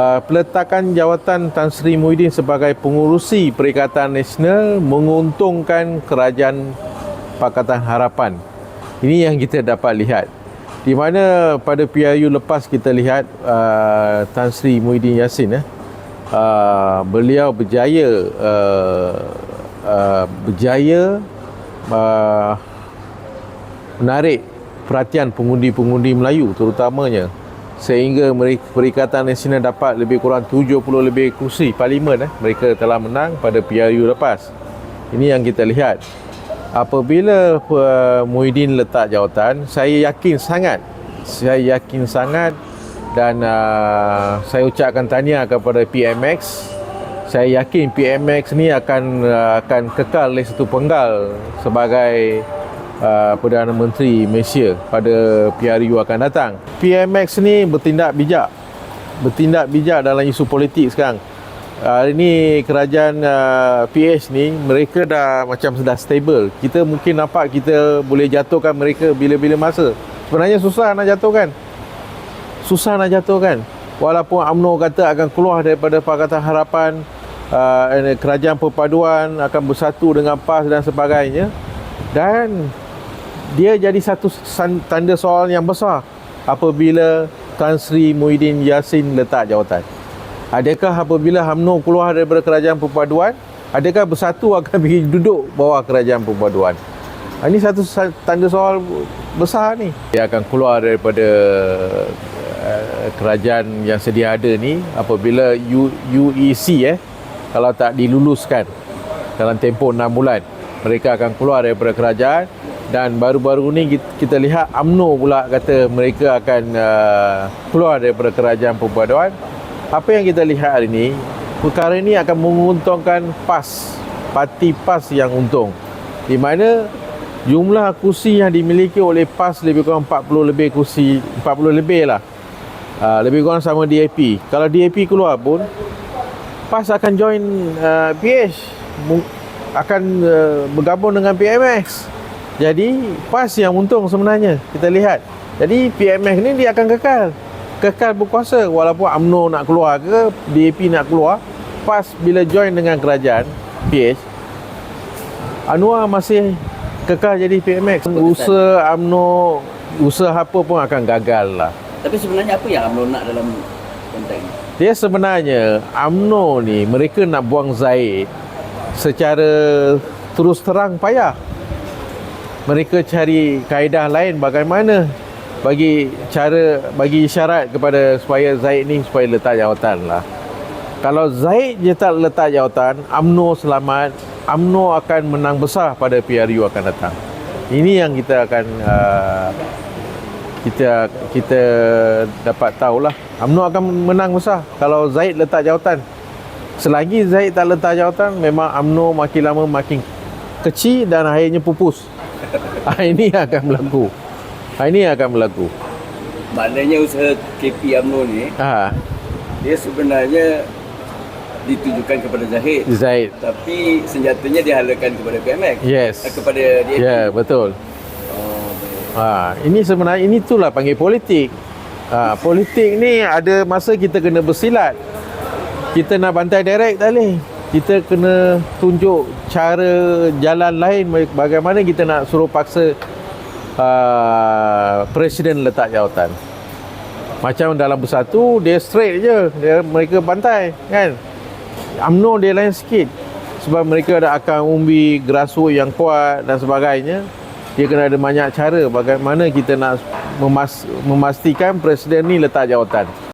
Uh, peletakan jawatan Tan Sri Muhyiddin sebagai pengurusi Perikatan Nasional menguntungkan kerajaan Pakatan Harapan. Ini yang kita dapat lihat. Di mana pada PRU lepas kita lihat uh, Tan Sri Muhyiddin Yassin eh, uh, beliau berjaya uh, uh, berjaya uh, menarik perhatian pengundi-pengundi Melayu terutamanya sehingga Perikatan Nasional dapat lebih kurang 70 lebih kursi parlimen eh, mereka telah menang pada PRU lepas. Ini yang kita lihat. Apabila uh, Muhyiddin letak jawatan, saya yakin sangat, saya yakin sangat dan uh, saya ucapkan tahniah kepada PMX. Saya yakin PMX ni akan uh, akan kekal oleh satu penggal sebagai uh, Perdana Menteri Malaysia pada PRU akan datang. PMX ni bertindak bijak. Bertindak bijak dalam isu politik sekarang. Hari ni kerajaan PH ni mereka dah macam dah stable. Kita mungkin nampak kita boleh jatuhkan mereka bila-bila masa. Sebenarnya susah nak jatuhkan. Susah nak jatuhkan. Walaupun UMNO kata akan keluar daripada Pakatan Harapan, kerajaan perpaduan akan bersatu dengan PAS dan sebagainya. Dan dia jadi satu tanda soal yang besar apabila Tan Sri Muhyiddin Yassin letak jawatan. Adakah apabila UMNO keluar daripada kerajaan perpaduan, adakah bersatu akan pergi duduk bawah kerajaan perpaduan? Ini satu tanda soal besar ni. Dia akan keluar daripada uh, kerajaan yang sedia ada ni apabila UEC eh kalau tak diluluskan dalam tempoh 6 bulan mereka akan keluar daripada kerajaan dan baru-baru ni kita lihat AMNO pula kata mereka akan uh, keluar daripada kerajaan perpaduan apa yang kita lihat hari ini perkara ini akan menguntungkan PAS parti PAS yang untung. Di mana jumlah kursi yang dimiliki oleh PAS lebih kurang 40 lebih kursi 40 lebih lah. Uh, lebih kurang sama DAP kalau DAP keluar pun PAS akan join uh, PH akan uh, bergabung dengan PMX jadi PAS yang untung sebenarnya kita lihat. Jadi PMX ni dia akan kekal. Kekal berkuasa walaupun UMNO nak keluar ke DAP nak keluar PAS bila join dengan kerajaan PH Anwar masih kekal jadi PMX usaha UMNO usaha apa pun akan gagal lah. Tapi sebenarnya apa yang UMNO nak dalam konteks ini? dia sebenarnya UMNO ni mereka nak buang Zaid secara terus terang payah mereka cari kaedah lain bagaimana bagi cara bagi isyarat kepada supaya Zaid ni supaya letak jawatan lah. Kalau Zaid je tak letak jawatan, AMNO selamat, AMNO akan menang besar pada PRU akan datang. Ini yang kita akan uh, kita kita dapat tahulah. AMNO akan menang besar kalau Zaid letak jawatan. Selagi Zaid tak letak jawatan, memang AMNO makin lama makin kecil dan akhirnya pupus. Ah, ini akan berlaku. Ha, ini akan berlaku. Maknanya usaha KP UMNO ni Ha, dia sebenarnya ditujukan kepada Zahid Zaid. tapi senjatanya dihalalkan kepada PMX Yes. eh, kepada DAP Ya, yeah, betul. oh, Ha, ini sebenarnya ini itulah panggil politik. Ha, politik ni ada masa kita kena bersilat. Kita nak bantai direct tak boleh. Kita kena tunjuk cara jalan lain bagaimana kita nak suruh paksa uh, presiden letak jawatan. Macam dalam bersatu dia straight je, dia mereka bantai kan. UMNO dia lain sikit sebab mereka ada akar umbi grassroots yang kuat dan sebagainya dia kena ada banyak cara bagaimana kita nak memas- memastikan presiden ni letak jawatan